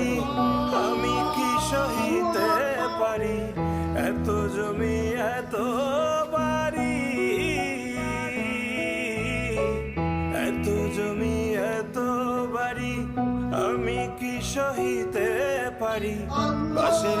পারি? আমি কি সহিতে পারি? এত জমি, এত বাড়ি। এত জমি, এত বাড়ি, আমি কি সহিতে পারি? বাসের